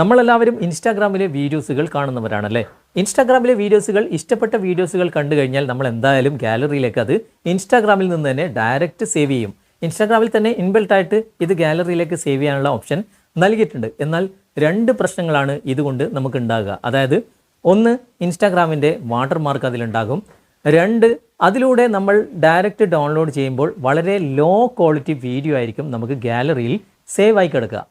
നമ്മളെല്ലാവരും ഇൻസ്റ്റാഗ്രാമിലെ വീഡിയോസുകൾ കാണുന്നവരാണല്ലേ? ഇൻസ്റ്റാഗ്രാമിലെ വീഡിയോസുകൾ ഇഷ്ടപ്പെട്ട വീഡിയോസുകൾ കണ്ടു കഴിഞ്ഞാൽ നമ്മൾ എന്തായാലും ഗാലറിയിലേക്ക് അത് ഇൻസ്റ്റാഗ്രാമിൽ നിന്ന് തന്നെ ഡയറക്റ്റ് സേവ് ചെയ്യും. ഇൻസ്റ്റാഗ്രാമിൽ തന്നെ ഇൻബിൽട്ട് ആയിട്ട് ഇത് ഗാലറിയിലേക്ക് സേവ് ചെയ്യാനുള്ള ഓപ്ഷൻ നൽകിയിട്ടുണ്ട്. എന്നാൽ രണ്ട് പ്രശ്നങ്ങളാണ് ഇതുകൊണ്ട് നമുക്ക് ഉണ്ടാകുക അതായത് ഒന്ന് ഇൻസ്റ്റാഗ്രാമിന്റെ വാട്ടർമാർക്ക് അതിലുണ്ടാകും. രണ്ട് അതിലൂടെ നമ്മൾ ഡയറക്റ്റ് ഡൗൺലോഡ് ചെയ്യുമ്പോൾ വളരെ ലോ ക്വാളിറ്റി വീഡിയോ ആയിരിക്കും നമുക്ക് ഗാലറിയിൽ സേവ് ആയി കിടക്കുക.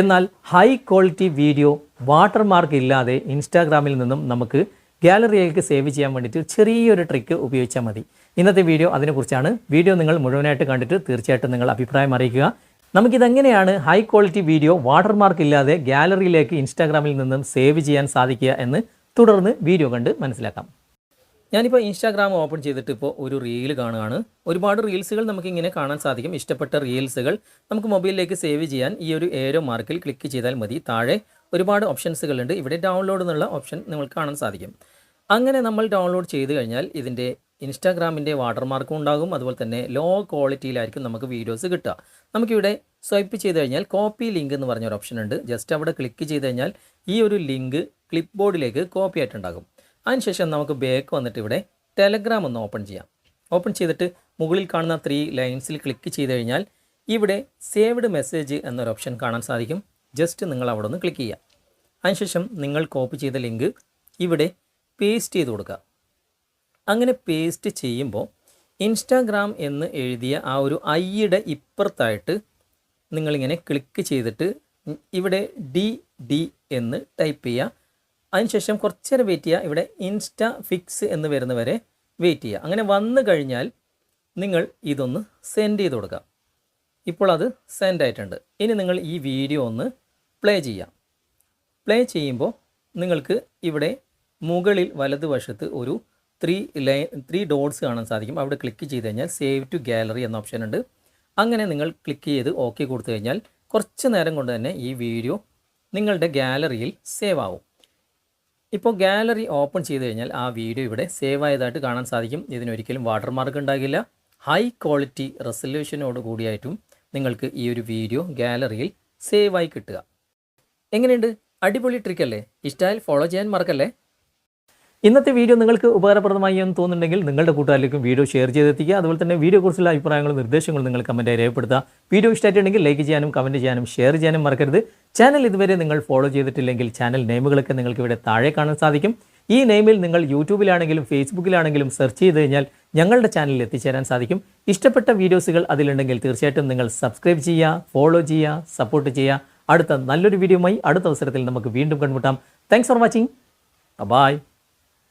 എന്നാൽ ഹൈ ക്വാളിറ്റി വീഡിയോ വാട്ടർമാർക്ക് ഇല്ലാതെ ഇൻസ്റ്റാഗ്രാമിൽ നിന്നും നമുക്ക് ഗാലറിയിലേക്ക് സേവ് ചെയ്യാൻ വേണ്ടിയിട്ട് ചെറിയൊരു ട്രിക്ക് ഉപയോഗിച്ചാൽ മതി. ഇന്നത്തെ വീഡിയോ അതിനെക്കുറിച്ചാണ്. വീഡിയോ നിങ്ങൾ മുഴുവനായിട്ട് കണ്ടിട്ട് തീർച്ചയായിട്ടും നിങ്ങൾ അഭിപ്രായം അറിയിക്കുക. നമുക്കിതെങ്ങനെയാണ് ഹൈ ക്വാളിറ്റി വീഡിയോ വാട്ടർമാർക്ക് ഇല്ലാതെ ഗാലറിയിലേക്ക് ഇൻസ്റ്റാഗ്രാമിൽ നിന്നും സേവ് ചെയ്യാൻ സാധിക്കുക എന്ന് തുടർന്ന് വീഡിയോ കണ്ട് മനസ്സിലാക്കാം. ഞാനിപ്പോൾ ഇൻസ്റ്റാഗ്രാം ഓപ്പൺ ചെയ്തിട്ട് ഇപ്പോൾ ഒരു റീൽ കാണുകയാണ്. ഒരുപാട് റീൽസുകൾ നമുക്ക് ഇങ്ങനെ കാണാൻ സാധിക്കും. ഇഷ്ടപ്പെട്ട റീൽസുകൾ നമുക്ക് മൊബൈലിലേക്ക് സേവ് ചെയ്യാൻ ഈ ഒരു ഏരോ മാർക്കിൽ ക്ലിക്ക് ചെയ്താൽ മതി. താഴെ ഒരുപാട് ഓപ്ഷൻസുകളുണ്ട് ഇവിടെ ഡൗൺലോഡ് എന്നുള്ള ഓപ്ഷൻ നിങ്ങൾക്ക് കാണാൻ സാധിക്കും. അങ്ങനെ നമ്മൾ ഡൗൺലോഡ് ചെയ്ത് കഴിഞ്ഞാൽ ഇതിന്റെ ഇൻസ്റ്റാഗ്രാമിന്റെ വാട്ടർമാർക്കും ഉണ്ടാകും. അതുപോലെ തന്നെ ലോ ക്വാളിറ്റിയിലായിരിക്കും നമുക്ക് വീഡിയോസ് കിട്ടുക. നമുക്കിവിടെ സ്വൈപ്പ് ചെയ്ത് കഴിഞ്ഞാൽ കോപ്പി ലിങ്ക് എന്ന് പറഞ്ഞൊരു ഓപ്ഷൻ ഉണ്ട്. ജസ്റ്റ് അവിടെ ക്ലിക്ക് ചെയ്ത് കഴിഞ്ഞാൽ ഈ ഒരു ലിങ്ക് ക്ലിപ്പ് ബോർഡിലേക്ക് കോപ്പി ആയിട്ടുണ്ടാകും അതിനുശേഷം നമുക്ക് ബാക്ക് വന്നിട്ട് ഇവിടെ ടെലഗ്രാം ഒന്ന് ഓപ്പൺ ചെയ്യാം. ഓപ്പൺ ചെയ്തിട്ട് മുകളിൽ കാണുന്ന ത്രീ ലൈൻസിൽ ക്ലിക്ക് ചെയ്ത് കഴിഞ്ഞാൽ ഇവിടെ സേവ്ഡ് മെസ്സേജ് എന്നൊരു ഓപ്ഷൻ കാണാൻ സാധിക്കും. ജസ്റ്റ് നിങ്ങൾ അവിടെ ഒന്ന് ക്ലിക്ക് ചെയ്യുക. അതിനുശേഷം നിങ്ങൾ കോപ്പി ചെയ്ത ലിങ്ക് ഇവിടെ പേസ്റ്റ് ചെയ്ത് കൊടുക്കുക. അങ്ങനെ പേസ്റ്റ് ചെയ്യുമ്പോൾ ഇൻസ്റ്റാഗ്രാം എന്ന് എഴുതിയ ആ ഒരു ഐയുടെ ഇപ്പുറത്തായിട്ട് നിങ്ങളിങ്ങനെ ക്ലിക്ക് ചെയ്തിട്ട് ഇവിടെ ഡി ഡി എന്ന് ടൈപ്പ് ചെയ്യുക. അതിനുശേഷം കുറച്ച് നേരം വെയിറ്റ് ചെയ്യുക. ഇവിടെ ഇൻസ്റ്റ ഫിക്സ് എന്ന് വരുന്നവരെ വെയിറ്റ് ചെയ്യുക. അങ്ങനെ വന്നു കഴിഞ്ഞാൽ നിങ്ങൾ ഇതൊന്ന് സെൻഡ് ചെയ്ത് കൊടുക്കുക. ഇപ്പോൾ അത് സെൻഡ് ആയിട്ടുണ്ട്. ഇനി നിങ്ങൾ ഈ വീഡിയോ ഒന്ന് പ്ലേ ചെയ്യാം പ്ലേ ചെയ്യുമ്പോൾ നിങ്ങൾക്ക് ഇവിടെ മുകളിൽ വലതുവശത്ത് ഒരു ത്രീ ലൈൻ ത്രീ ഡോട്ട്സ് കാണാൻ സാധിക്കും. അവിടെ ക്ലിക്ക് ചെയ്ത് കഴിഞ്ഞാൽ സേവ് ടു ഗാലറി എന്ന ഓപ്ഷൻ ഉണ്ട്. അങ്ങനെ നിങ്ങൾ ക്ലിക്ക് ചെയ്ത് ഓക്കെ കൊടുത്തു കഴിഞ്ഞാൽ കുറച്ച് നേരം കൊണ്ട് തന്നെ ഈ വീഡിയോ നിങ്ങളുടെ ഗാലറിയിൽ സേവ് ആവും. ഇപ്പോൾ ഗാലറി ഓപ്പൺ ചെയ്ത് കഴിഞ്ഞാൽ ആ വീഡിയോ ഇവിടെ സേവ് ആയതായിട്ട് കാണാൻ സാധിക്കും. ഇതിനൊരിക്കലും വാട്ടർമാർക്ക് ഉണ്ടാകില്ല. ഹൈ ക്വാളിറ്റി റെസൊല്യൂഷനോട് കൂടിയായിട്ടും നിങ്ങൾക്ക് ഈ ഒരു വീഡിയോ ഗാലറിയിൽ സേവായി കിട്ടുക. എങ്ങനെയുണ്ട്? അടിപൊളി ട്രിക്കല്ലേ ഇഷ്ടമായാൽ ഫോളോ ചെയ്യാൻ മറക്കല്ലേ? ഇന്നത്തെ വീഡിയോ നിങ്ങൾക്ക് ഉപകാരപ്രദമായി എന്ന് തോന്നുന്നുണ്ടെങ്കിൽ നിങ്ങളുടെ കൂട്ടുകാരിലേക്കും വീഡിയോ ഷെയർ ചെയ്തെത്തിക്കുക. അതുപോലെ തന്നെ വീഡിയോ കുറിച്ചുള്ള അഭിപ്രായങ്ങളും നിർദ്ദേശങ്ങളും നിങ്ങൾ കമന്റായി രേഖപ്പെടുത്തുക. വീഡിയോ ഇഷ്ടമായിട്ടുണ്ടെങ്കിൽ ലൈക്ക് ചെയ്യാനും കമന്റ് ചെയ്യാനും ഷെയർ ചെയ്യാനും മറക്കരുത്. ചാനൽ ഇതുവരെ നിങ്ങൾ ഫോളോ ചെയ്തിട്ടില്ലെങ്കിൽ ചാനൽ നെയിമുകളൊക്കെ നിങ്ങൾക്ക് ഇവിടെ താഴെ കാണാൻ സാധിക്കും. ഈ നെയിമിൽ നിങ്ങൾ യൂട്യൂബിലാണെങ്കിലും ഫേസ്ബുക്കിലാണെങ്കിലും സെർച്ച് ചെയ്ത് കഴിഞ്ഞാൽ ഞങ്ങളുടെ ചാനലിൽ എത്തിച്ചേരാൻ സാധിക്കും. ഇഷ്ടപ്പെട്ട വീഡിയോസുകൾ അതിലുണ്ടെങ്കിൽ തീർച്ചയായിട്ടും നിങ്ങൾ സബ്സ്ക്രൈബ് ചെയ്യുക ഫോളോ ചെയ്യുക സപ്പോർട്ട് ചെയ്യുക. അടുത്ത നല്ലൊരു വീഡിയോയുമായി അടുത്ത അവസരത്തിൽ നമുക്ക് വീണ്ടും കണ്ടുമുട്ടാം. Thanks for watching bye